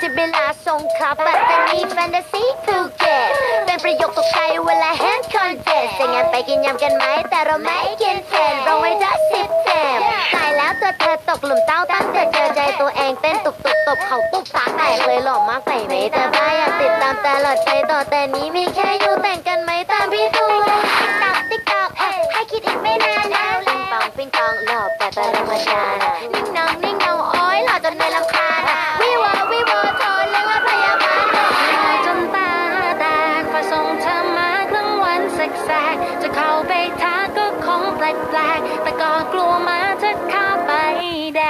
สิบเวลาทรงขับปัตตานีแฟนตาซีภูเก็ตเป็นประโยคตกใจเวลาเห็นคอนเทนต์จะงั้นไปกินยำกันไหมแต่เราไม่กินเทนเราไว้จะสิบเทมตายแล้วตัวเธอตกหลุมเต้าตั้งแต่เจอใจตัวเองเต้นตุบตุบตบเขาตุบตาแตกเลยหล่อมากไปไหมแต่บ้าอยากติดตามตลอดไปต่อแต่นี้มีแค่อยู่แต่งกันไหมตามพี่ แปลกๆแต่ก็กลัวมาจะเข้าไปแด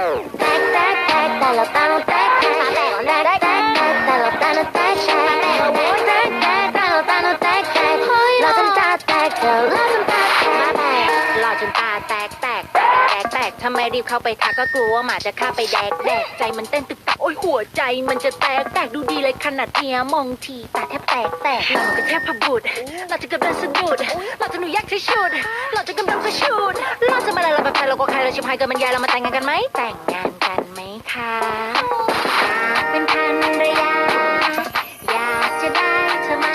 วแตกแตกแตกแต่เราตาเราแตกแตกแตกแตกแตกแต่เราตาเราแตกแตกแตกแตกแตกแต่เราตาเราแตกแตกเราจนตาแตกเธอเราจนตาแตกแตกหล่อจนตาแตกแตกแตกแตกทำไมรีบเข้าไปทักก็กลัวว่าหมาจะเข้าไปแดกแดกใจมันเต้นตึกตักโอ้ยหัวใจมันจะแตกแตกดูดีเลยขนาดเนี้ยมองทีตาแทบแตกแตกหล่อนก็แทบพบุดเราจะกำลังสะดุด เราจะกษ์ที่ชุดเราจะกำลังกระชุดเราจะมาอะไรเราแบบใครเราก็ใครเราชิบหายกันบรรยายเรามาแต่งงานกันไหมแต่งงานกันไหมคะอยากเป็นภรรยาอยากจะได้เธอมา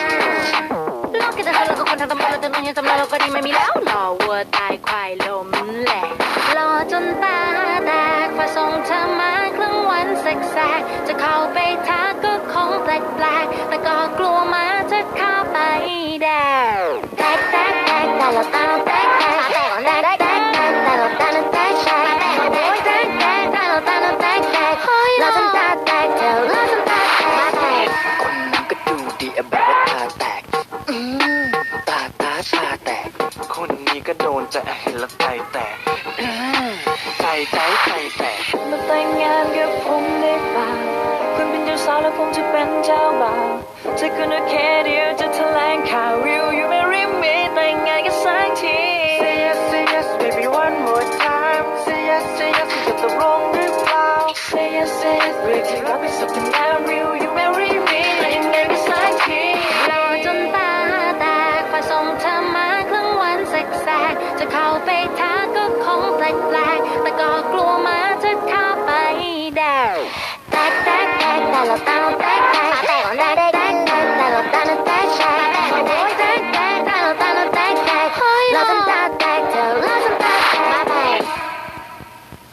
โลกที่จะเธอเราก็คนทำตำรวจเราจะต้องยังจำเราเราก็ดีไม่มีแล้วหล่อวัวตายควายล้มแหลกหล่อจนตาแตกพอส่งเธอมาครึ่งวันแสกจะเข้าไปทักก็คงแปลกๆแต่ก็กลัวมาจะเข้าไปแดว จนตาแตกเธอเราจนตาแตกแตกคนนั้นก็ดูดีอะแบบว่าตาแตกอืมตาตาตาแตกคนนี้ก็โดนจะเห็นแล้วใจแตกอืมใจใจใจแตกมาแต่งงานกับผมได้เปล่าคุณเป็นเจ้าสาวแล้วผมจะเป็นเจ้าบ่าวจะคุณโอเคเดียวจะ จะเข้าไปทักก็คงแปลก